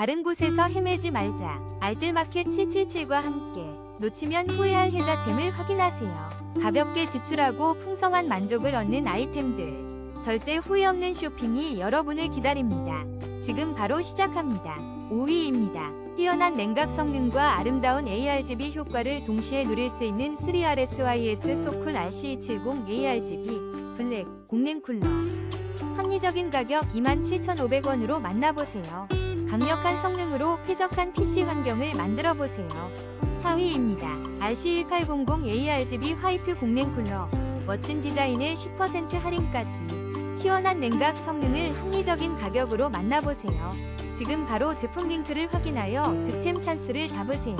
다른 곳에서 헤매지 말자. 알뜰마켓 777과 함께 놓치면 후회할 혜자템을 확인하세요. 가볍게 지출하고 풍성한 만족을 얻는 아이템들. 절대 후회 없는 쇼핑이 여러분을 기다립니다. 지금 바로 시작합니다. 5위입니다. 뛰어난 냉각 성능과 아름다운 ARGB 효과를 동시에 누릴 수 있는 3RSYS 소쿨 RC270 ARGB 블랙 공랭 쿨러. 합리적인 가격 27,500원으로 만나보세요. 강력한 성능으로 쾌적한 PC 환경을 만들어 보세요. 4위입니다. RC1800 ARGB 화이트 공랭 쿨러. 멋진 디자인에 10% 할인까지. 시원한 냉각 성능을 합리적인 가격으로 만나보세요. 지금 바로 제품 링크를 확인하여 득템 찬스를 잡으세요.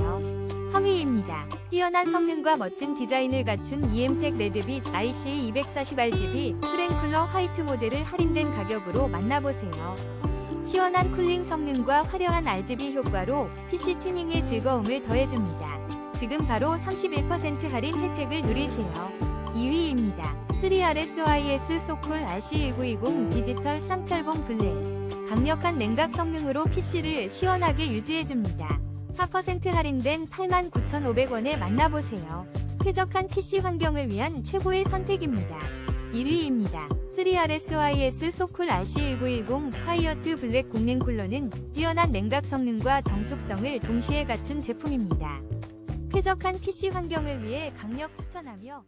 3위입니다. 뛰어난 성능과 멋진 디자인을 갖춘 EM텍 레드빛 IC240RGB 수랭쿨러 화이트 모델을 할인된 가격으로 만나보세요. 시원한 쿨링 성능과 화려한 RGB 효과로 PC 튜닝의 즐거움을 더해줍니다. 지금 바로 31% 할인 혜택을 누리세요. 2위입니다. 3RSYS 소쿨 RC1920 디지털 쌍철봉 블랙 강력한 냉각 성능으로 PC를 시원하게 유지해줍니다. 4% 할인된 89,500원에 만나보세요. 쾌적한 PC 환경을 위한 최고의 선택입니다. 1위입니다. 3RSYS 소쿨 RC1910 파이어트 블랙 공랭 쿨러는 뛰어난 냉각 성능과 정숙성을 동시에 갖춘 제품입니다. 쾌적한 PC 환경을 위해 강력 추천하며